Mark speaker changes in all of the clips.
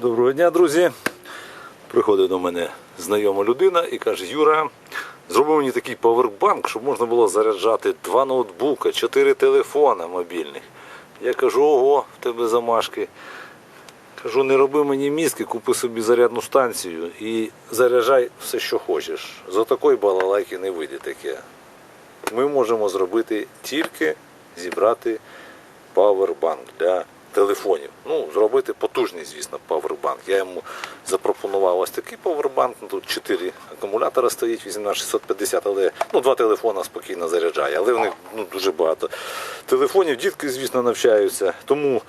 Speaker 1: Доброго дня, друзі. Приходить до мене знайома людина і каже: Юра, зроби мені такий павербанк, щоб можна було заряджати два ноутбука, чотири телефона мобільних. Я кажу, ого, в тебе замашки. Кажу, не роби мені мізки, купи собі зарядну станцію і заряджай все, що хочеш. За такої балалайки не вийде таке. Ми можемо зробити тільки зібрати павербанк для телефонів. Ну, зробити потужний, звісно, павербанк. Я йому запропонував ось такий павербанк. Ну, Тут 4 акумулятора стоїть, 18650, але ну, два телефона спокійно заряджає. Але в них ну, дуже багато телефонів. Дітки, звісно, навчаються. Тому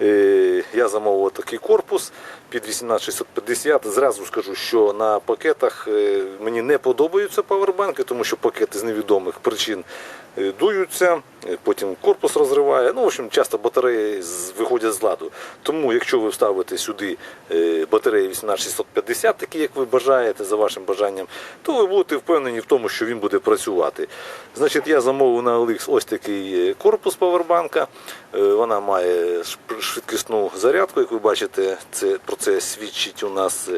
Speaker 1: е, я замовив такий корпус під 18650. Зразу скажу, що на пакетах е, мені не подобаються павербанки, тому що пакети з невідомих причин е, дуються, е, потім корпус розриває. Ну, в общем, часто батареї виходять з ладу. Тому, якщо ви вставите сюди батареї 18650, такі як ви бажаєте, за вашим бажанням, то ви будете впевнені в тому, що він буде працювати. Значить, я замовив на OLX ось такий корпус павербанка. Вона має швидкісну зарядку, як ви бачите, це про це свідчить у нас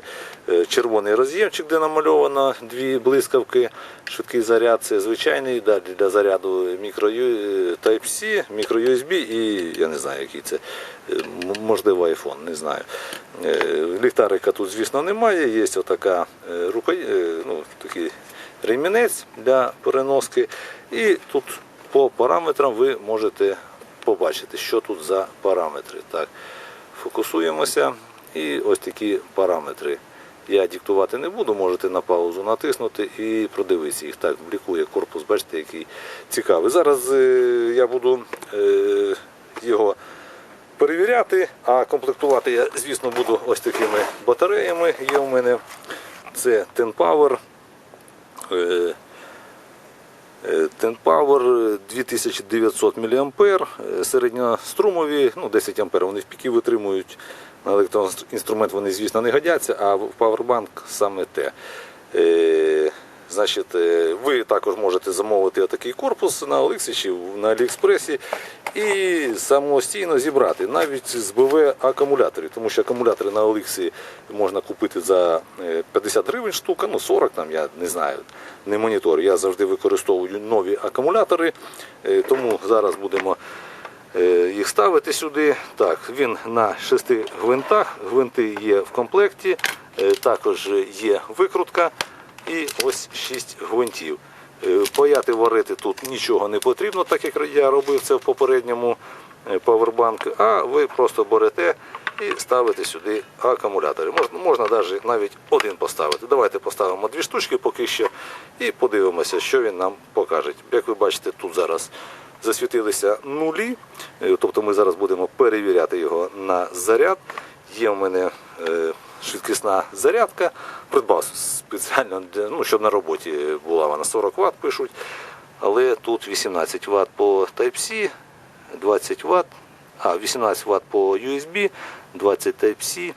Speaker 1: е, червоний роз'ємчик, де намальовано дві блискавки. Швидкий заряд це звичайний да, для заряду мікро Type-C, мікро USB і я не знаю, який це е, можливо iPhone, не знаю. Е, Ліхтарика тут, звісно, немає. Є отака ну, такий ремінець для переноски. І тут по параметрам ви можете побачити, що тут за параметри. Так, фокусуємося. І ось такі параметри. Я диктувати не буду, можете на паузу натиснути і продивитися їх. Так, блікує корпус, бачите, який цікавий. Зараз е, я буду е, його перевіряти, а комплектувати я, звісно, буду ось такими батареями. Є у мене це Ten Power. Е, е, 2900 мА, середньострумові, ну 10 А вони в піки витримують. На електроінструмент вони, звісно, не годяться, а в Powerbank саме те. Е, Значить, е, ви також можете замовити отакий корпус на Олексі чи на Аліекспресі і самостійно зібрати навіть з БВ акумуляторів, тому що акумулятори на Олексі можна купити за е, 50 гривень штука, ну 40 там, я не знаю, не монітор. Я завжди використовую нові акумулятори, е, тому зараз будемо е, їх ставити сюди. Так, він на шести гвинтах. Гвинти є в комплекті, е, також є викрутка і ось шість гвинтів. Е, Паяти варити тут нічого не потрібно, так як я робив це в попередньому е, павербанку, а ви просто берете і ставите сюди акумулятори. Можна, можна навіть, навіть один поставити. Давайте поставимо дві штучки поки що і подивимося, що він нам покаже. Як ви бачите, тут зараз засвітилися нулі, е, тобто ми зараз будемо перевіряти його на заряд. Є в мене е, швидкісна зарядка, придбав спеціально, ну, щоб на роботі була вона 40 Вт пишуть, але тут 18 Вт по Type-C, 20 Вт, а 18 Вт по USB, 20 Type-C.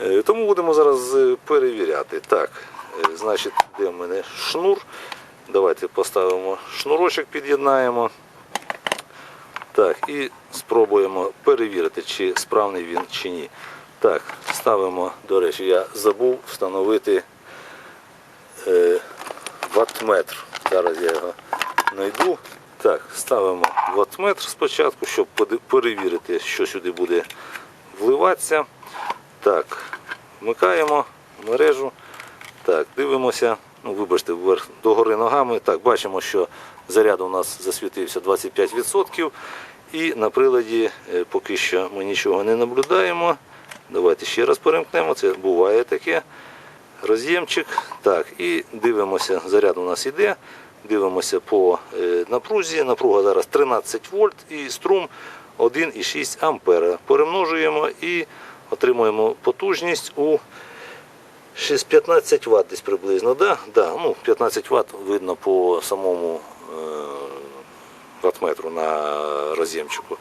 Speaker 1: Е, Тому будемо зараз перевіряти. Так, значить, де в мене шнур. Давайте поставимо шнурочок, під'єднаємо. Так, і спробуємо перевірити, чи справний він чи ні. Так, ставимо, до речі, я забув встановити е, ваттметр. Зараз я його знайду. Так, ставимо ваттметр спочатку, щоб перевірити, що сюди буде вливатися. Так, вмикаємо мережу. Так, дивимося. Ну, вибачте, вверх догори ногами. Так, бачимо, що заряд у нас засвітився 25%. І на приладі е, поки що ми нічого не наблюдаємо. Давайте ще раз перемкнемо. Це буває таке. Роз'ємчик. Так, і дивимося, заряд у нас іде. Дивимося по е, напрузі. Напруга зараз 13 вольт і струм 1,6 ампера. Перемножуємо і отримуємо потужність у 15 Вт десь приблизно. Да? Да, ну, 15 Вт видно по самому е, на роз'ємчику.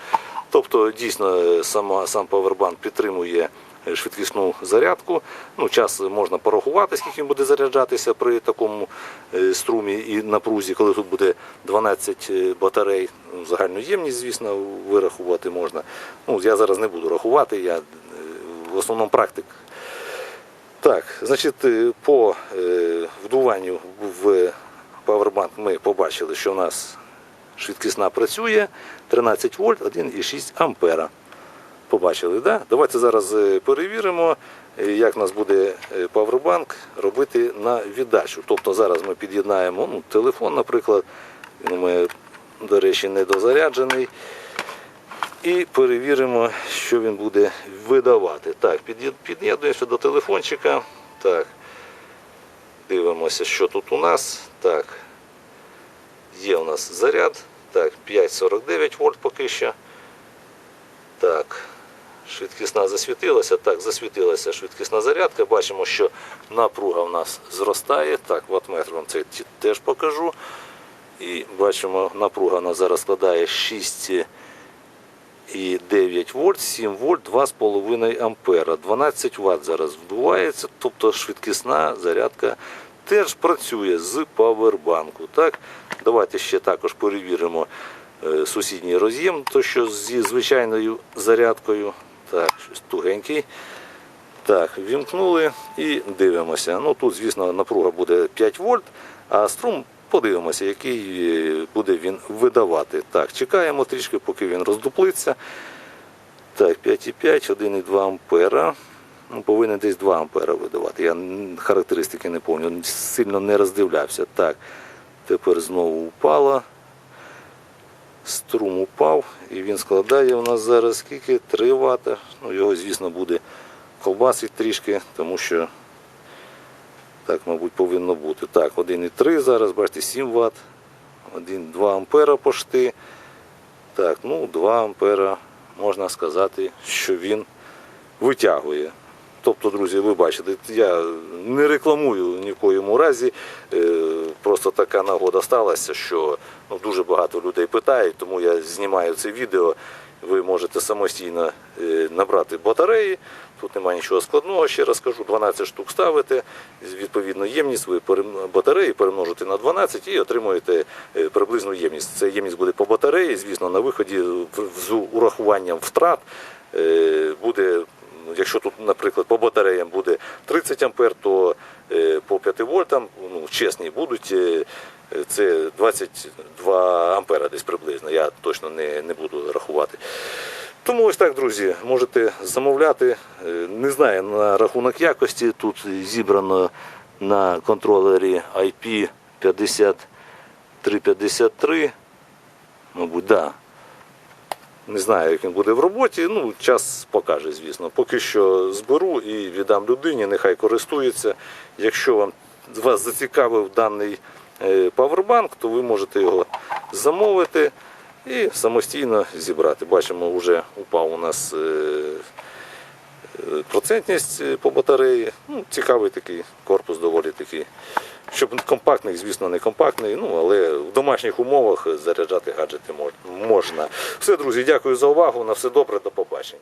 Speaker 1: Тобто, дійсно, сама, сам павербанк підтримує е, швидкісну зарядку. Ну, час можна порахувати, скільки він буде заряджатися при такому е, струмі і напрузі, коли тут буде 12 е, батарей. Ну, Загальну ємність, звісно, вирахувати можна. Ну, я зараз не буду рахувати, я в основному практик. Так, значить, по вдуванню в Powerbank ми побачили, що в нас швидкісна працює 13 вольт, 1,6 ампера. Побачили, да? Давайте зараз е, перевіримо, е, як нас буде е, Powerbank робити на віддачу. Тобто зараз ми під'єднаємо ну, телефон, наприклад, у до речі, недозаряджений. І перевіримо, що він буде видавати. Так, під'єд- під'єднуємося до телефончика. Так. Дивимося, що тут у нас. Так. Є у нас заряд. Так, 5,49 вольт поки що. Так. Швидкісна засвітилася. Так, засвітилася швидкісна зарядка. Бачимо, що напруга в нас зростає. Так, ватметр вам це теж покажу. І бачимо, напруга у нас зараз складає 6 і 9 вольт, 7 вольт, 2,5 ампера. 12 ватт зараз вдувається, тобто швидкісна зарядка теж працює з павербанку. Так? Давайте ще також перевіримо е, сусідній роз'єм, то що зі звичайною зарядкою. Так, щось тугенький. Так, вімкнули і дивимося. Ну тут, звісно, напруга буде 5 вольт, а струм подивимося, який е, буде він видавати. Так, чекаємо трішки, поки він роздуплиться. Так, 5,5, 1,2 ампера. Ну, повинен десь 2 ампера видавати. Я характеристики не пам'ятаю, сильно не роздивлявся. Так, тепер знову упала. Струм упав і він складає у нас зараз скільки? 3 Вт. Ну, його, звісно, буде ковбасить трішки, тому що так, мабуть, повинно бути. Так, 1,3 зараз, бачите, 7 Вт, 1,2 ампера пошти. Так, ну 2 ампера можна сказати, що він витягує. Тобто, друзі, ви бачите, я не рекламую ні в коєму разі. е, Просто така нагода сталася, що ну, дуже багато людей питають, тому я знімаю це відео. Ви можете самостійно е, набрати батареї. Тут немає нічого складного, ще раз кажу, 12 штук ставите, відповідно ємність, ви батареї перемножите на 12 і отримуєте е, приблизну ємність. Це ємність буде по батареї, звісно, на виході з урахуванням втрат буде Ну, Якщо тут, наприклад, по батареям буде 30 ампер, то е, по 5 вольтам, ну, чесні будуть, е, це 22 ампера десь приблизно. Я точно не, не буду рахувати. Тому ось так, друзі, можете замовляти. Е, Не знаю на рахунок якості. Тут зібрано на контролері IP 5353. Мабуть, да. Не знаю, як він буде в роботі. Ну, час покаже, звісно. Поки що зберу і віддам людині, нехай користується. Якщо вам вас зацікавив даний е, павербанк, то ви можете його замовити і самостійно зібрати. Бачимо, вже упав у нас е, е, процентність по батареї. Ну, цікавий такий корпус, доволі такий. Щоб компактний, звісно, не компактний, ну але в домашніх умовах заряджати гаджети мож- можна. Все, друзі, дякую за увагу. На все добре, до побачення.